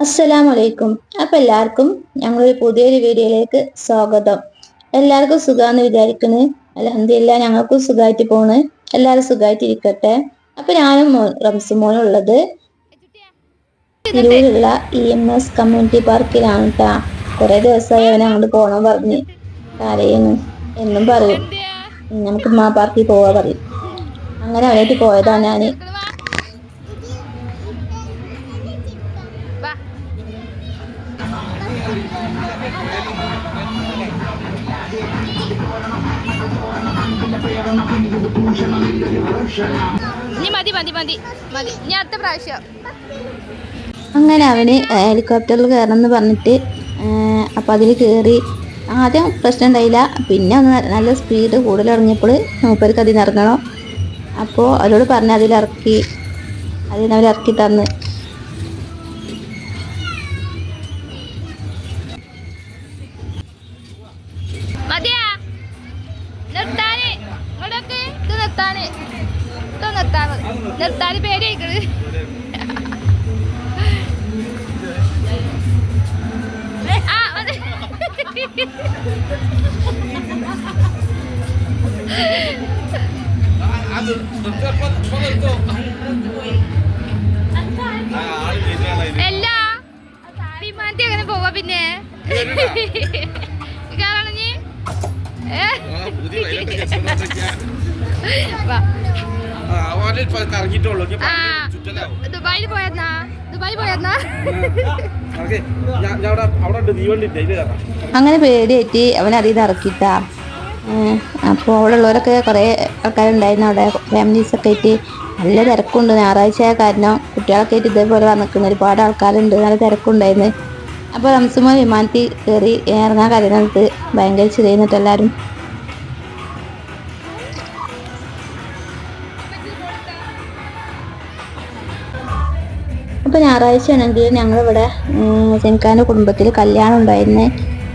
അസ്സലാമലൈക്കും അപ്പൊ എല്ലാവർക്കും ഞങ്ങളൊരു പുതിയൊരു വീഡിയോയിലേക്ക് സ്വാഗതം. എല്ലാവർക്കും സുഖാന്ന് വിചാരിക്കുന്നു. അലഹദില്ല ഞങ്ങൾക്കും സുഖമായിട്ട് പോണ്. എല്ലാവരും സുഖമായിട്ട് ഇരിക്കട്ടെ അപ്പൊ ഞാനും റംസു മോനുള്ളത് തിരൂരുള്ള ഇ എം എസ് കമ്മ്യൂണിറ്റി പാർക്കിലാണ് കേട്ടാ കുറെ ദിവസമായി അവൻ അങ്ങോട്ട് പോണം പറഞ്ഞ്. കരയുന്നു. എന്നും പറയും. നമുക്ക് മാ പാർക്കിൽ പോവാ പറയും. അങ്ങനെ അവനായിട്ട് പോയതാണ് ഞാൻ. ഇനി മതി മതി മതി. മതി. ഇനി അടുത്ത പ്രാവശ്യം. അങ്ങനെ അവന് ഹെലികോപ്റ്ററിൽ കയറണം എന്ന് പറഞ്ഞിട്ട് അപ്പം അതിൽ കയറി ആദ്യം പ്രശ്നം ഉണ്ടായില്ല. പിന്നെ ഒന്ന് നല്ല സ്പീഡ് കൂടുതൽ ഇറങ്ങിയപ്പോൾ മൂപ്പർക്ക് അതിൽ നിന്ന് ഇറങ്ങണം അപ്പോൾ അവരോട് പറഞ്ഞ് അതിലിറക്കി അതിൽ നിന്ന് അവരിറക്കി തന്ന്. മതിയാ? നിർത്താൻ പേര് കേൾക്കുന്നത് എല്ലാ വിമാനത്തിൽ അങ്ങനെ പോവാ പിന്നെ. കാരണം നീ? ദുബായിൽ പോയന്നാ ദുബായിൽ പോയന്നാ അങ്ങനെ പേടിയേറ്റി അവൻ അതിൽ ഇറക്കിട്ട അപ്പോൾ അവിടെ ഉള്ളവരൊക്കെ കുറേ. ആൾക്കാരുണ്ടായിരുന്നു അവിടെ. ഫാമിലീസൊക്കെ ആയിട്ട് നല്ല തിരക്കുണ്ട്. ഞായറാഴ്ച ആയ കാരണം കുട്ടികളൊക്കെ ആയിട്ട് ഇതേപോലെ വന്നിരിക്കുന്ന ഒരുപാട് ആൾക്കാരുണ്ട്. നല്ല തിരക്കുണ്ടായിരുന്നു. അപ്പോൾ റംസുമോൻ വിമാനത്തിൽ കയറി ഇറങ്ങാൻ കരുതുന്നത് ഭയങ്കര ചിരിയെന്നിട്ട് എല്ലാവരും അപ്പോൾ ആണെങ്കിൽ ഞങ്ങളിവിടെ സെൻഖാന്റെ കുടുംബത്തിൽ കല്യാണം ഉണ്ടായിരുന്നേ.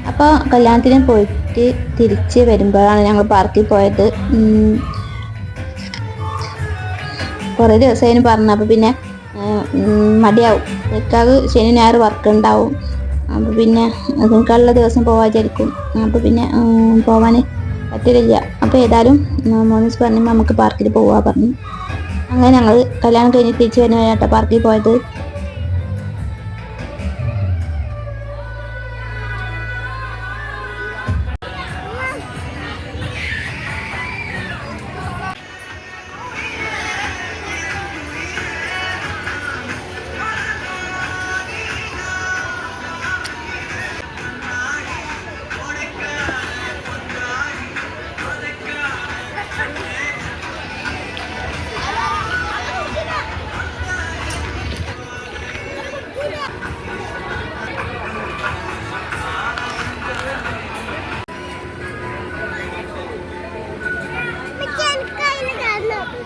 അപ്പോൾ കല്യാണത്തിന് പോയിട്ട് തിരിച്ച് വരുമ്പോഴാണ് ഞങ്ങൾ പാർക്കിൽ പോയത്. കുറേ ദിവസമായിരുന്നു പറഞ്ഞു. അപ്പോൾ പിന്നെ മടിയാവും. നിൽക്കാതെ ശനി ഞായർ വർക്ക് ഉണ്ടാവും. അപ്പോൾ പിന്നെ അതിനേക്കാളുള്ള ദിവസം പോവാൻ വിചാരിക്കും. അപ്പോൾ പിന്നെ പോകാൻ പറ്റില്ല അപ്പോൾ ഏതായാലും മോനീസ് പറഞ്ഞു നമുക്ക് പാർക്കിൽ പോവാ പറഞ്ഞു. അങ്ങനെ ഞങ്ങൾ കല്യാണം കഴിഞ്ഞ് തിരിച്ച് വരുന്ന കേട്ടോ പാർക്കിൽ പോയത്.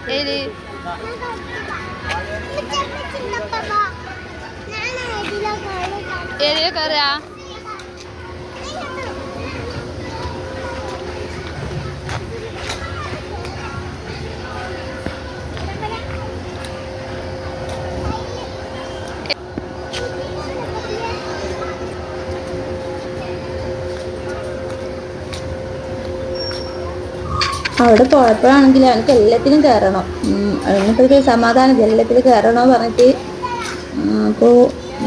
ele. Ele, cara. അവിടെ പോയപ്പോഴാണെങ്കിൽ അവനക്ക് എല്ലാത്തിനും കയറണം. അതിനൊക്കെ സമാധാനം എല്ലാത്തിലും കയറണോ പറഞ്ഞിട്ട് അപ്പോൾ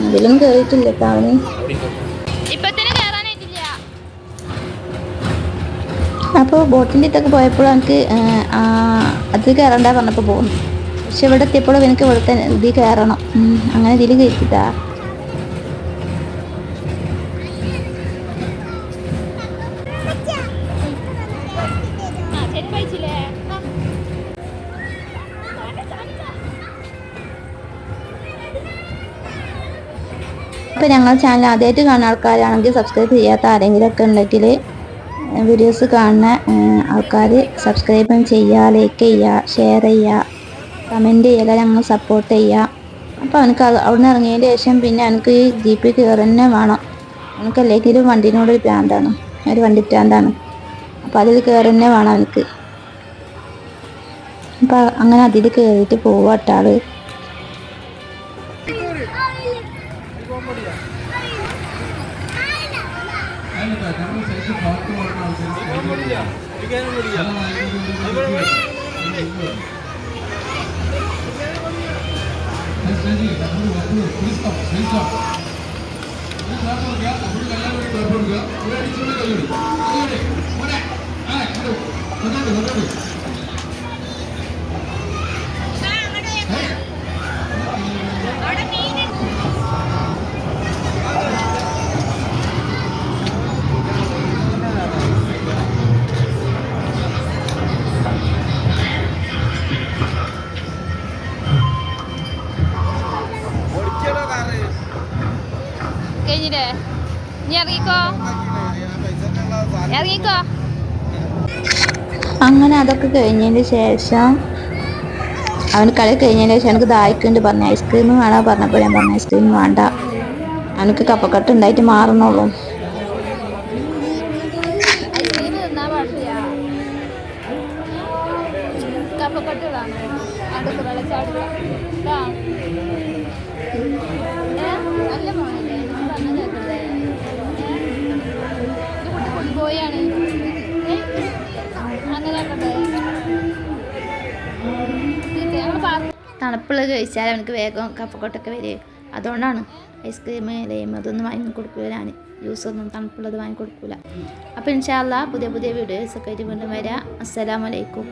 അതിലൊന്നും കയറിയിട്ടില്ല. കേട്ടോ അവന് അപ്പോൾ ബോട്ടിന്റെ അടുത്തൊക്കെ പോയപ്പോൾ എനിക്ക് അത് കയറണ്ട പറഞ്ഞപ്പോൾ പോകുന്നു പക്ഷെ ഇവിടെ എത്തിയപ്പോഴും എനിക്ക് ഇവിടുത്തെ ഇതിൽ കയറണം. അങ്ങനെ ഇതിൽ കയറ്റിട്ടാ ആ ചെരുപ്പ് അപ്പോൾ ഞങ്ങൾ ചാനൽ ആദ്യമായിട്ട് കാണുന്ന ആൾക്കാരാണെങ്കിൽ സബ്സ്ക്രൈബ് ചെയ്യാത്ത ആരെങ്കിലും ഒക്കെ ഉണ്ടെങ്കിൽ വീഡിയോസ് കാണുന്ന ആൾക്കാർ സബ്സ്ക്രൈബ് ചെയ്യുക ലൈക്ക് ചെയ്യുക ഷെയർ ചെയ്യുക കമന്റ് ചെയ്യുക ഞങ്ങൾ സപ്പോർട്ട് ചെയ്യുക അപ്പോൾ അവനക്ക് അത് അവിടെ നിന്ന് ഇറങ്ങിയതിന് ശേഷം പിന്നെ എനിക്ക് ഈ ജീപ്പിൽ കയറി വേണം. എനിക്ക് അല്ലെങ്കിലും വണ്ടീനോട് ഒരു ഭ്രാന്താണ്. ഒരു വണ്ടി ഭ്രാന്താണ് അപ്പോൾ അതിൽ കയറി തന്നെ വേണം എനിക്ക് അപ്പം അങ്ങനെ അതിൽ കയറിയിട്ട് കാറ് കഴിഞ്ഞില്ലേ? നീ ഇറങ്ങിക്കോ? ഇറങ്ങിക്കോ? അങ്ങനെ അതൊക്കെ കഴിഞ്ഞതിന് ശേഷം അവന് കളി കഴിഞ്ഞതിന് ശേഷം എനിക്ക് ദാഹിക്കുന്നുണ്ട് പറഞ്ഞു ഐസ്ക്രീം വേണോ? പറഞ്ഞപ്പോൾ ഞാൻ പറഞ്ഞു ഐസ്ക്രീം വേണ്ട. അവനക്ക് കപ്പക്കട്ട് ഉണ്ടായിട്ട് മാറുന്നുള്ളൂ. ഐസ്ക്രീം തണുപ്പുള്ളത് കഴിച്ചാൽ അവനക്ക് വേഗം കഫക്കൊട്ടൊക്കെ വരും അതുകൊണ്ടാണ് ഐസ്ക്രീം ലൈം അതൊന്നും വാങ്ങി കൊടുക്കില്ല. ഞാൻ ജ്യൂസൊന്നും തണുപ്പുള്ളത് വാങ്ങി കൊടുക്കൂല അപ്പോൾ ഇൻഷാല്ല പുതിയ പുതിയ വീഡിയോസൊക്കെ ആയിട്ട് വീണ്ടും വരാം. അസ്സലാമലൈക്കും